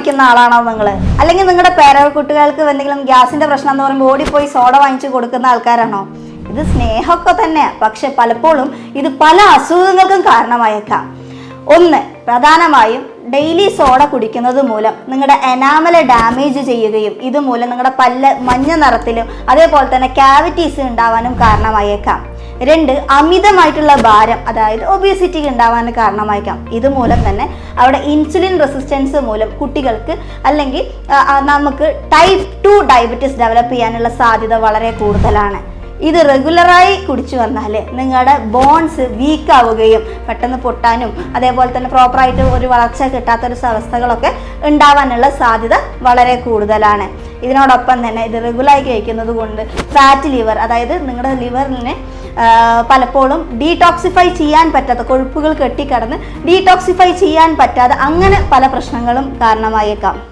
കുടിക്കുന്ന ആളാണോ നിങ്ങൾ അല്ലെങ്കിൽ നിങ്ങളുടെ പേരക്കുട്ടികൾക്ക് എന്തെങ്കിലും ഗ്യാസിന്റെ പ്രശ്നം എന്ന് പറയുമ്പോൾ ഓടിപ്പോയി സോഡ വാങ്ങിച്ചു കൊടുക്കുന്ന ആൾക്കാരാണോ? ഇത് സ്നേഹമൊക്കെ തന്നെയാണ് പക്ഷെ പലപ്പോഴും ഇത് പല അസുഖങ്ങൾക്കും കാരണമായേക്കാം. ഒന്ന് പ്രധാനമായും ഡെയിലി സോഡ കുടിക്കുന്നത് മൂലം നിങ്ങളുടെ എനാമൽ ഡാമേജ് ചെയ്യുകയും ഇതുമൂലം നിങ്ങളുടെ പല്ല് മഞ്ഞ നിറത്തിലും അതേപോലെ തന്നെ ക്യാവിറ്റീസ് ഉണ്ടാവാനും കാരണമായേക്കാം. രണ്ട് അമിതമായിട്ടുള്ള ഭാരം അതായത് ഒബേസിറ്റി ഉണ്ടാവാൻ കാരണമായേക്കാം. ഇതുമൂലം തന്നെ അവിടെ ഇൻസുലിൻ റെസിസ്റ്റൻസ് മൂലം കുട്ടികൾക്ക് അല്ലെങ്കിൽ നമുക്ക് ടൈപ്പ് ടു ഡയബറ്റീസ് ഡെവലപ്പ് ചെയ്യാനുള്ള സാധ്യത വളരെ കൂടുതലാണ്. ഇത് റെഗുലറായി കുടിച്ചു വന്നാൽ നിങ്ങളുടെ ബോൺസ് വീക്ക് ആവുകയും പെട്ടെന്ന് പൊട്ടാനും അതേപോലെ തന്നെ പ്രോപ്പറായിട്ട് ഒരു വളർച്ച കിട്ടാത്തൊരു അവസ്ഥകളൊക്കെ ഉണ്ടാവാനുള്ള സാധ്യത വളരെ കൂടുതലാണ്. ഇതിനോടൊപ്പം തന്നെ ഇത് റെഗുലറായി കഴിക്കുന്നത് കൊണ്ട് ഫാറ്റ് ലിവർ അതായത് നിങ്ങളുടെ ലിവറിനെ പലപ്പോഴും ഡീടോക്സിഫൈ ചെയ്യാൻ പറ്റാത്ത കൊഴുപ്പുകൾ കെട്ടിക്കിടന്ന് ഡീടോക്സിഫൈ ചെയ്യാൻ പറ്റാതെ അങ്ങനെ പല പ്രശ്നങ്ങളും കാരണമായേക്കാം.